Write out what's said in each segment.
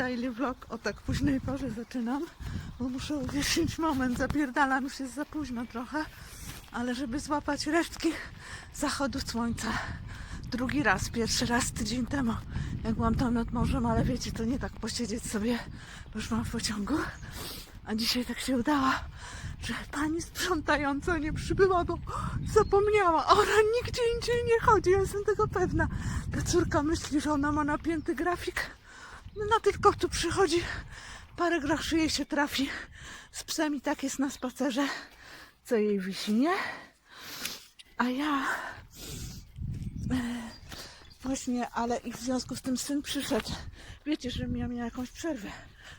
daily vlog o tak późnej porze zaczynam, bo muszę uwiecznić moment, zapierdalam, już jest za późno trochę, ale żeby złapać resztki zachodu słońca. Drugi raz, pierwszy raz tydzień temu, jak byłam tam nad morzem, ale wiecie, to nie tak posiedzieć sobie, bo już mam w pociągu. A dzisiaj tak się udało, że pani sprzątająca nie przybyła, bo zapomniała. Ona nigdzie indziej nie chodzi, ja jestem tego pewna. Ta córka myśli, że ona ma napięty grafik. No, no tylko tu przychodzi, parę groszy jej się trafi. Z psem i tak jest na spacerze, co jej wisi, nie? A ja... e, Właśnie, ale i w związku z tym syn przyszedł. Wiecie, że ja miała jakąś przerwę.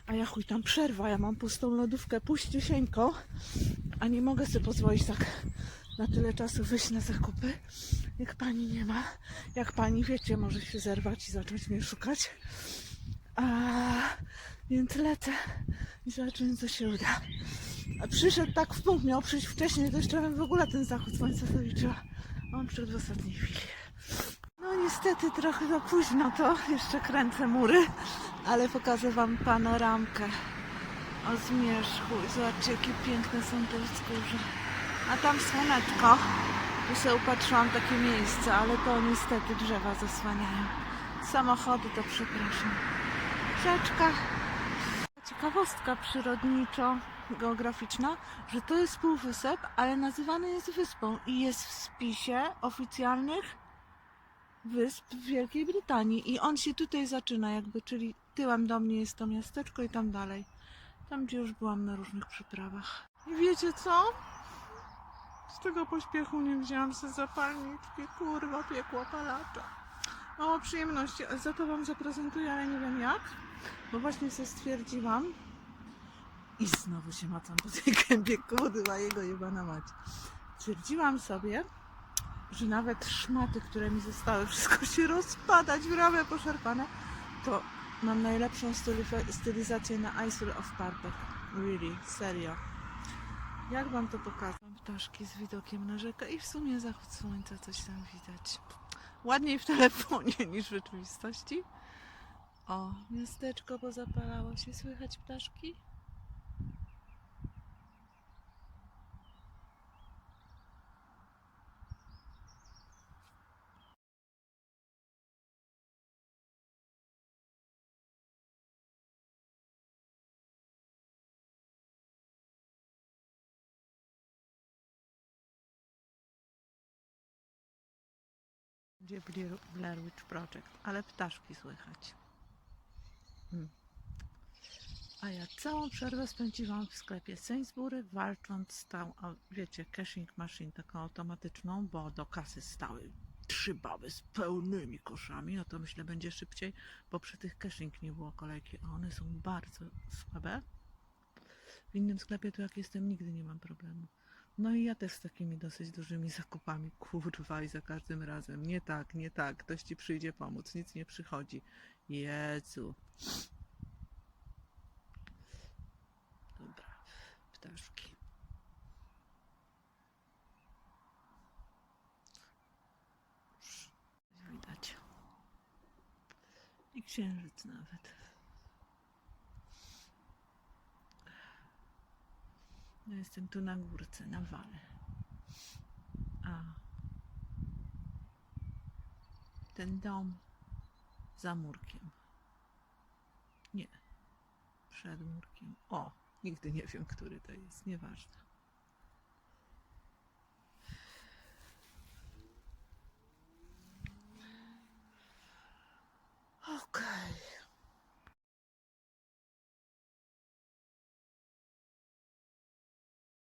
A ja chuj tam przerwa, ja mam pustą lodówkę puściusieńką, a nie mogę sobie pozwolić tak na tyle czasu wyjść na zakupy, jak pani nie ma. Jak pani wiecie, może się zerwać i zacząć mnie szukać. A więc lecę i zobaczymy, co się uda. A przyszedł tak w punkt, miał przyjść wcześniej, to jeszcze bym w ogóle ten zachód słońca zaliczyła. On przyszedł w ostatniej chwili. No niestety trochę za późno to, jeszcze kręcę mury, ale pokażę wam panoramkę o zmierzchu. Zobaczcie jakie piękne są te wzgórza. A tam słoneczko. Tu sobie upatrzyłam takie miejsce, ale to niestety drzewa zasłaniają. Samochody to przepraszam. Rzeczka. Ciekawostka przyrodniczo-geograficzna, że to jest półwysep, ale nazywany jest wyspą i jest w spisie oficjalnych wysp w Wielkiej Brytanii i on się tutaj zaczyna jakby, czyli tyłem do mnie jest to miasteczko i tam dalej. Tam gdzie już byłam na różnych przyprawach. I wiecie co? Z tego pośpiechu nie wzięłam sobie zapalniczki, kurwa, piekła palacza. Mało przyjemności, za to wam zaprezentuję, ale nie wiem jak, bo właśnie sobie stwierdziłam i znowu się macam po tej gębie, kurwa, jego jebana mać. Stwierdziłam sobie, że nawet szmaty, które mi zostały, wszystko się rozpadać w ramę poszarpane, to mam najlepszą styli- stylizację na Isle of Parpek. Really, serio. Jak wam to pokazać? Mam ptaszki z widokiem na rzekę i w sumie zachód słońca coś tam widać. Ładniej w telefonie niż w rzeczywistości. O, miasteczko pozapalało się. Słychać ptaszki? Gdzie Blair, Witch Project, ale ptaszki słychać. Hmm. A ja całą przerwę spędziłam w sklepie Sainsbury, walcząc z tą, a wiecie, cashing machine taką automatyczną, bo do kasy stały trzy baby z pełnymi koszami, no to myślę będzie szybciej, bo przy tych cashing nie było kolejki, a one są bardzo słabe. W innym sklepie to jak jestem nigdy nie mam problemu. No i ja też z takimi dosyć dużymi zakupami, kurwa, i za każdym razem. Nie tak, nie tak, ktoś ci przyjdzie pomóc, nic nie przychodzi. Jezu. Dobra, ptaszki. Widać. I księżyc nawet. Ja jestem tu na górce, na wale. A ten dom za murkiem. Nie, przed murkiem. O, nigdy nie wiem, który to jest, nieważne.